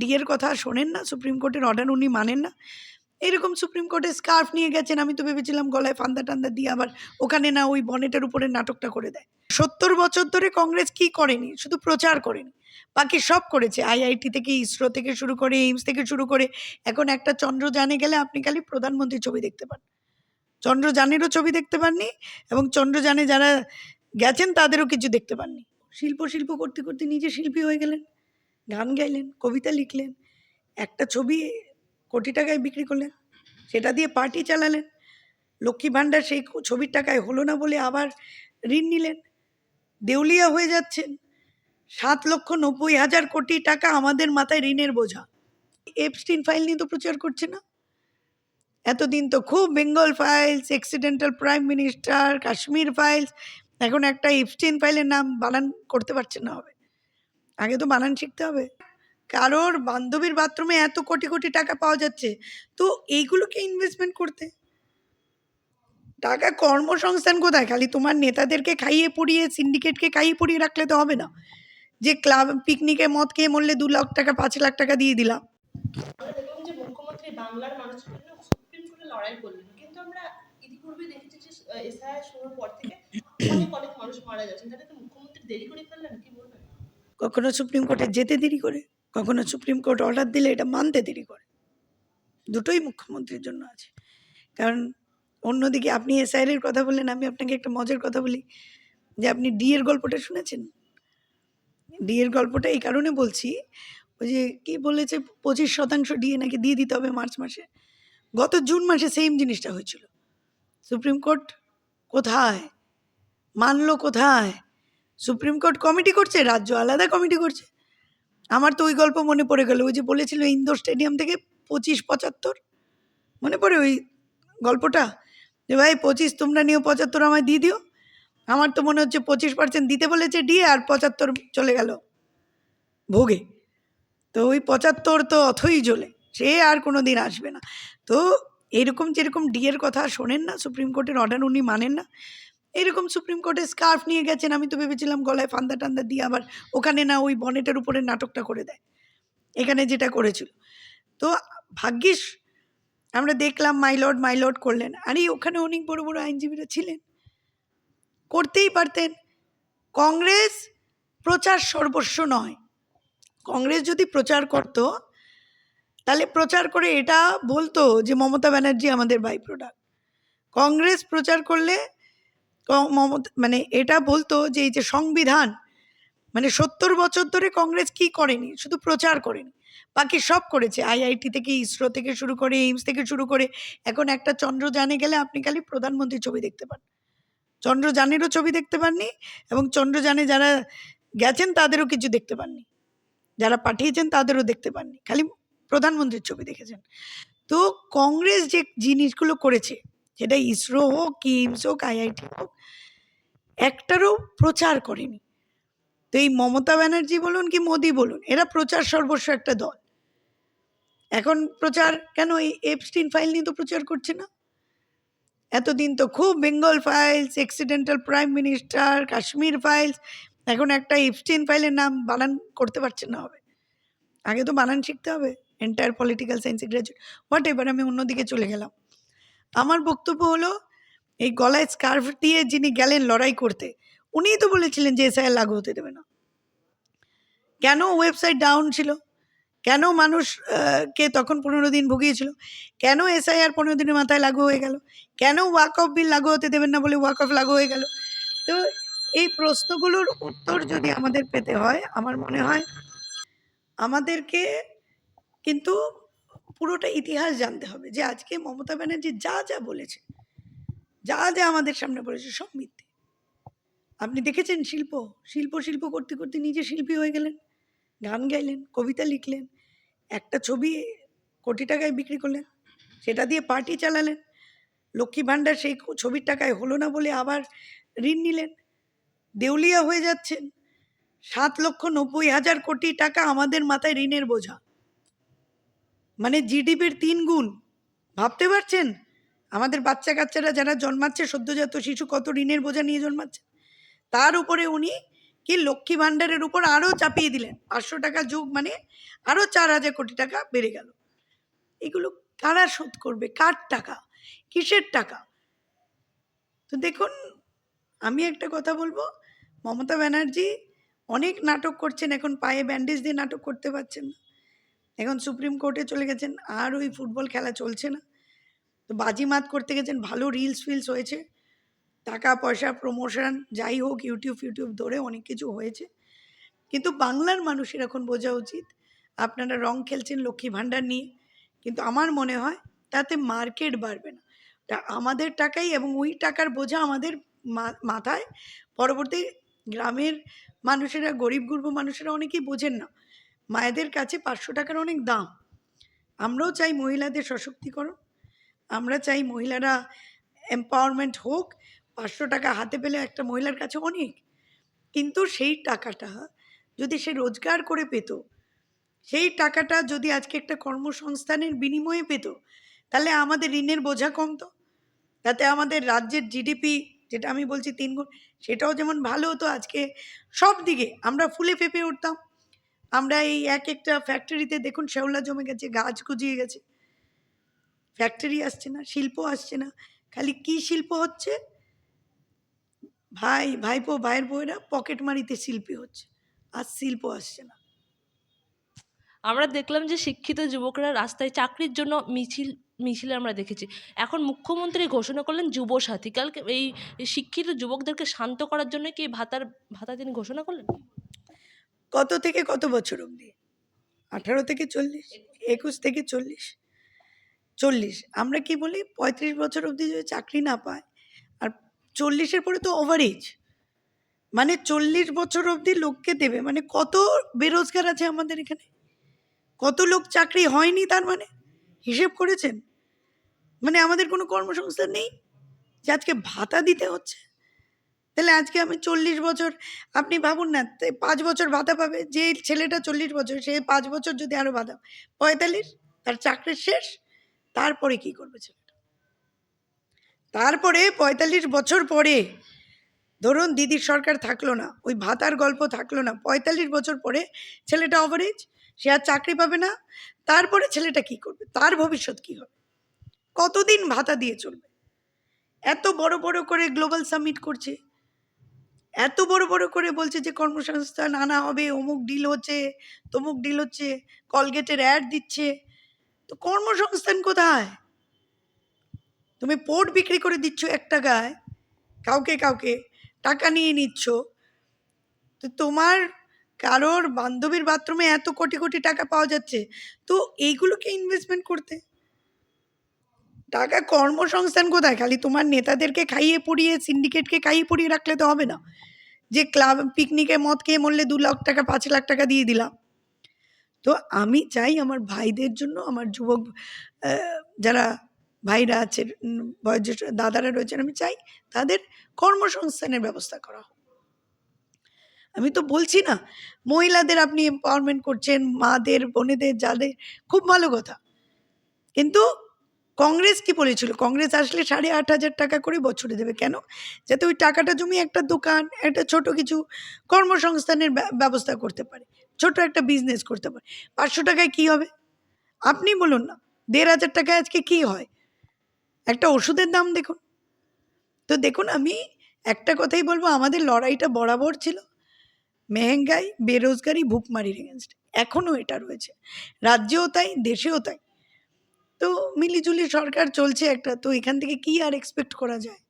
ডিএর কথা শোনেন না সুপ্রিম কোর্টের অর্ডার উনি মানেন না। এরকম সুপ্রিম কোর্টে স্কার্ফ নিয়ে গেছেন, আমি তো ভেবেছিলাম গলায় ফান্দা টান্দা দিয়ে আবার ওখানে না ওই বনেটের উপরে নাটকটা করে দেয়। সত্তর বছর ধরে কংগ্রেস কি করেনি? শুধু প্রচার করেনি। বাকি সব করেছে। আইআইটি থেকে ইসরো থেকে শুরু করে এইমস থেকে শুরু করে। এখন একটা চন্দ্রযানে গেলে আপনি খালি প্রধানমন্ত্রীর ছবি দেখতে পান। চন্দ্রযানেরও ছবি দেখতে পাননি এবং চন্দ্রযানে যারা গেছেন তাদেরও কিছু দেখতে পাননি। শিল্প শিল্প করতে করতে নিজে শিল্পী হয়ে গেলেন। গান গাইলেন, কবিতা লিখলেন, একটা ছবি কোটি টাকায় বিক্রি করলেন, সেটা দিয়ে পার্টি চালালেন। লক্ষ্মী ভাণ্ডার সেই ছবির টাকায় হলো না বলে আবার ঋণ নিলেন। দেউলিয়া হয়ে যাচ্ছেন। সাত লক্ষ নব্বই হাজার কোটি টাকা আমাদের মাথায় ঋণের বোঝা। এপস্টিন ফাইল নিয়ে তো প্রচার করছে না। এতদিন তো খুব Bengal Files Accidental Prime Minister Kashmir Files এখন একটা এপস্টিন ফাইলের নাম বানান করতে পারছে না হবে। আগে তো বানান শিখতে হবে। কারোর বান্ধবীর বাথরুমে এত কোটি কোটি টাকা পাওয়া যাচ্ছে, তো এইগুলোকে ইনভেস্টমেন্ট করতে। টাকা কর্মসংস্থান কোথায়? খালি তোমার নেতাদেরকে খাইয়ে পড়িয়ে সিন্ডিকেটকে খাইয়ে পড়িয়ে রাখলে তো হবে না। যে ক্লাব পিকনিকে মদ খেয়ে মরলে দু লাখ টাকা, পাঁচ লাখ টাকা দিয়ে দিলাম। মুখ্যমন্ত্রী বাংলার মানুষের জন্য কখনো সুপ্রিম কোর্টে যেতে দেরি করে, কখনো সুপ্রিম কোর্ট অর্ডার দিলে এটা মানতে দেরি করে। দুটোই মুখ্যমন্ত্রীর জন্য আছে। কারণ অন্যদিকে আপনি এসআইআর কথা বললেন, আমি আপনাকে একটা মজার কথা বলি। যে আপনি ডি এর গল্পটা শুনেছেন? ডি এর গল্পটা এই কারণে বলছি, ওই যে কি বলেছে, পঁচিশ শতাংশ ডিএ নাকি দিয়ে দিতে হবে মার্চ মাসে। গত জুন মাসে সেম জিনিসটা হয়েছিল। সুপ্রিম কোর্ট কোথায়? মানলো কোথায়? সুপ্রিম কোর্ট কমিটি করছে, রাজ্য আলাদা কমিটি করছে। আমার তো ওই গল্প মনে পড়ে গেল, ওই যে বলেছিল ইন্দোর স্টেডিয়াম থেকে পঁচিশ পঁচাত্তর? মনে পড়ে ওই গল্পটা? যে ভাই, পঁচিশ তোমরা নিয়েও পঁচাত্তর আমায় দিয়ে দিও। আমার তো মনে হচ্ছে পঁচিশ পার্সেন্ট দিতে বলেছে ডিএ আর পঁচাত্তর চলে গেল। ভোগে। তো ওই পঁচাত্তর তো অথই জ্বলে, সে আর কোনো দিন আসবে না। তো এরকম যেরকম ডিএর কথা শোনেন না, সুপ্রিম কোর্টের অর্ডার উনি মানেন না এরকম সুপ্রিম কোর্টে স্কার্ফ নিয়ে গেছেন, আমি তো ভেবেছিলাম গলায় ফান্দা টান্দা দিয়ে আবার ওখানে না ওই বনেটের উপরে নাটকটা করে দেয়। এখানে যেটা করেছিল। তো ভাগ্যিস, আমরা দেখলাম মাইলট মাইলট করলেন। আরে, ওখানে অনেক বড় বড় আইনজীবীরা ছিলেন। করতেই পারতেন। কংগ্রেস প্রচার সর্বস্ব নয়। কংগ্রেস যদি প্রচার করতো, তাহলে প্রচার করে এটা বলতো যে মমতা ব্যানার্জি আমাদের বাই প্রোডাক্ট কংগ্রেস প্রচার করলে ক- মমতা মানে এটা বলতো যে এই যে সংবিধান মানে সত্তর বছর ধরে কংগ্রেস কি করেনি? শুধু প্রচার করেনি। বাকি সব করেছে। আইআইটি থেকে, ইসরো থেকে শুরু করে, এইমস থেকে শুরু করে। এখন একটা চন্দ্রযানে গেলে আপনি খালি প্রধানমন্ত্রীর ছবি দেখতে পান। চন্দ্রযানেরও ছবি দেখতে পাননি এবং চন্দ্রযানে যারা গেছেন তাদেরও কিছু দেখতে পাননি। যারা পাঠিয়েছেন তাদেরও দেখতে পাননি। খালি প্রধানমন্ত্রীর ছবি দেখেছেন। তো কংগ্রেস যে জিনিসগুলো করেছে সেটা ইসরো হোক কি এইমস হোক, আইআইটি হোক, একটারও প্রচার করেনি। তো এই মমতা ব্যানার্জি বলুন কি মোদি বলুন, এরা প্রচার সর্বস্ব একটা দল। এখন প্রচার কেন এই এপস্টিন ফাইল নিয়ে তো প্রচার করছে না? এতদিন তো খুব Bengal Files Accidental Prime Minister Kashmir Files এখন একটা এপস্টিন ফাইলের নাম বানান করতে পারছে না হবে। আগে তো বানান শিখতে হবে এন্টায়ার পলিটিক্যাল সায়েন্সে গ্র্যাজুয়েট হোয়াট এবার আমি অন্যদিকে চলে গেলাম। আমার বক্তব্য হলো, এই গলায় স্কার্ফ দিয়ে যিনি গেলেন লড়াই করতে, উনিই তো বলেছিলেন যে এসআইআর লাগু হতে দেবে না। কেন ওয়েবসাইট ডাউন ছিল? কেন মানুষ কে তখন পনেরো দিন ভুগিয়েছিল? কেন এসআইআর পনেরো দিনের মাথায় লাগু হয়ে গেল? কেন ওয়াক অফ বিল লাগু হতে দেবেন না বলে ওয়াক অফ লাগু হয়ে গেল? তো এই প্রশ্নগুলোর উত্তর যদি আমাদের পেতে হয়, আমার মনে হয় আমাদেরকে কিন্তু পুরোটা ইতিহাস জানতে হবে যে আজকে মমতা ব্যানার্জি যা যা বলেছে, যা যা আমাদের সামনে বলেছে সব মিথ্যে। আপনি দেখেছেন শিল্প? শিল্প শিল্প করতে করতে নিজে শিল্পী হয়ে গেলেন, গান গাইলেন, কবিতা লিখলেন, একটা ছবি কোটি টাকায় বিক্রি করলেন, সেটা দিয়ে পার্টি চালালেন, লক্ষ্মী ভাণ্ডার সেই ছবির টাকায় হলো না বলে আবার ঋণ নিলেন, দেউলিয়া হয়ে যাচ্ছেন, সাত লক্ষ নব্বই হাজার কোটি টাকা আমাদের মাথায় ঋণের বোঝা। মানে জিডিপির তিন গুণ। ভাবতে পারছেন? আমাদের বাচ্চা কাচ্চারা যারা জন্মাচ্ছে, সদ্যজাত শিশু কত ঋণের বোঝা নিয়ে জন্মাচ্ছে? তার উপরে উনি কি লক্ষ্মী ভাণ্ডারের উপর আরও চাপিয়ে দিলেন। পাঁচশো টাকা যোগ মানে আরও চার হাজার কোটি টাকা বেড়ে গেল। এগুলো কারা শোধ করবে? কার টাকা? কিসের টাকা? তো দেখুন, আমি একটা কথা বলব। মমতা ব্যানার্জি অনেক নাটক করছেন, এখন পায়ে ব্যান্ডেজ দিয়ে নাটক করতে পারছেন না। এখন সুপ্রিম কোর্টে চলে গেছেন, আর ওই ফুটবল খেলা চলছে না। তো বাজিমাত করতে গেছেন, ভালো রিলস ফিলস হয়েছে, টাকা পয়সা প্রমোশন যাই হোক ইউটিউব ফিউটিউব ধরে অনেক কিছু হয়েছে। কিন্তু বাংলার মানুষের এখন বোঝা উচিত, আপনারা রং খেলছেন লক্ষ্মী ভাণ্ডার নিয়ে, কিন্তু আমার মনে হয় তাতে মার্কেট বাড়বে না। আমাদের টাকাই এবং ওই টাকার বোঝা আমাদের মাথায়, পরবর্তী গ্রামের মানুষেরা গরিব গুরব মানুষেরা অনেকেই বোঝেন না। মায়েদের কাছে পাঁচশো টাকার অনেক দাম। আমরাও চাই মহিলাদের সশক্তিকরণ। আমরা চাই মহিলারা এম্পাওয়ারমেন্ট হোক, পাঁচশো টাকা হাতে পেলে একটা মহিলার কাছে অনেক। কিন্তু সেই টাকাটা যদি সে রোজগার করে পেত, সেই টাকাটা যদি আজকে একটা কর্মসংস্থানের বিনিময়ে পেত, তাহলে আমাদের ঋণের বোঝা কমতো তাতে আমাদের রাজ্যের জিডিপি যেটা আমি বলছি তিন গুণ, সেটাও যেমন ভালো হতো আজকে সব দিকে। আমরা ফুলে ফেপে উঠতাম। আমরা এই এক একটা ফ্যাক্টরিতে দেখুন শেওলা জমে গেছে, গাছ গজিয়ে গেছে। ফ্যাক্টরি আসছে না, শিল্প আসছে না। খালি কি শিল্প হচ্ছে? ভাই, ভাইপো, ভাইয়ের বউয়েরা পকেট মারিতে শিল্পী হচ্ছে, আর শিল্প আসছে না। আমরা দেখলাম যে শিক্ষিত যুবকরা রাস্তায় চাকরির জন্য মিছিল, মিছিলে আমরা দেখেছি। এখন মুখ্যমন্ত্রী ঘোষণা করলেন যুবসাথী কালকে এই শিক্ষিত যুবকদেরকে শান্ত করার জন্য কি ভাতার, ভাতা তিনি ঘোষণা করলেন? কত থেকে কত বছর অবধি? আঠারো থেকে চল্লিশ? একুশ থেকে চল্লিশ? চল্লিশ। আমরা কি বলি, পঁয়ত্রিশ বছর অবধি যদি চাকরি না পায়, আর চল্লিশের পরে তো ওভার এজ মানে চল্লিশ বছর অবধি লোককে দেবে মানে কত বেরোজগার আছে আমাদের এখানে? কত লোক চাকরি হয়নি তার মানে? হিসেব করেছেন? মানে আমাদের কোনো কর্মসংস্থান নেই? যে আজকে ভাতা দিতে হচ্ছে? তাহলে আজকে আমি চল্লিশ বছর, আপনি ভাবুন না পাঁচ বছর ভাতা পাবে, যে ছেলেটা চল্লিশ বছর, সে পাঁচ বছর যদি আরও ভাতা পঁয়তাল্লিশ, তার চাকরি শেষ, তারপরে কি করবে ছেলেটা? তারপরে পঁয়তাল্লিশ বছর পরে, ধরুন দিদির সরকার থাকল না, ওই ভাতার গল্প থাকল না, পঁয়তাল্লিশ বছর পরে ছেলেটা অভারেজ সে আর চাকরি পাবে না, তারপরে ছেলেটা কি করবে? তার ভবিষ্যৎ কি হবে? কতদিন ভাতা দিয়ে চলবে? এত বড় বড় করে গ্লোবাল সামিট করছে এত বড় বড় করে বলছে যে, কর্মসংস্থান আনা হবে, অমুক ডিল হচ্ছে, তমুক ডিল হচ্ছে কলগেটের অ্যাড দিচ্ছে। তো কর্মসংস্থান কোথায়? তুমি পোর্ট বিক্রি করে দিচ্ছ এক টাকায়, কাউকে কাউকে টাকা নিয়ে নিচ্ছ। তো তোমার কারোর বান্ধবীর বাথরুমে এত কোটি কোটি টাকা পাওয়া যাচ্ছে। তো এইগুলোকে ইনভেস্টমেন্ট করতে টাকা কর্মসংস্থান কোথায়? খালি তোমার নেতাদেরকে খাইয়ে পড়িয়ে সিন্ডিকেটকে খাইয়ে পড়িয়ে রাখলে তো হবে না। যে ক্লাব পিকনিকে মদ খেয়ে মরলে দু লাখ টাকা, পাঁচ লাখ টাকা দিয়ে দিলাম। তো আমি চাই আমার ভাইদের জন্য, আমার যুবক যারা ভাইরা আছে বয়োজ্যেষ্ঠ দাদারা রয়েছেন, আমি চাই তাদের কর্মসংস্থানের ব্যবস্থা করা হোক। আমি তো বলছি না, মহিলাদের আপনি এম্পাওয়ারমেন্ট করছেন, মাদের, বোনেদের, যাদের, খুব ভালো কথা। কিন্তু কংগ্রেস কি বলেছিল? কংগ্রেস আসলে সাড়ে আট হাজার টাকা করে বছরে দেবে কেন? যাতে ওই টাকাটা জমি, একটা দোকান, একটা ছোট কিছু কর্মসংস্থানের ব্যা- ব্যবস্থা করতে পারে। ছোট একটা বিজনেস করতে পারে। পাঁচশো টাকায় কি হবে? আপনি বলুন না। দেড় হাজার টাকায় আজকে কি হয়? একটা ওষুধের দাম দেখুন। তো দেখুন, আমি একটা কথাই বলব, আমাদের লড়াইটা বরাবর ছিল। মেহেঙ্গাই, বেরোজগারি ভুকমারির এগেনস্ট এখনও এটা রয়েছে। রাজ্যেও তাই, দেশেও তাই। তো মিলিজুলি সরকার চলছে একটা তো এখান থেকে কি আর এক্সপেক্ট করা যায়?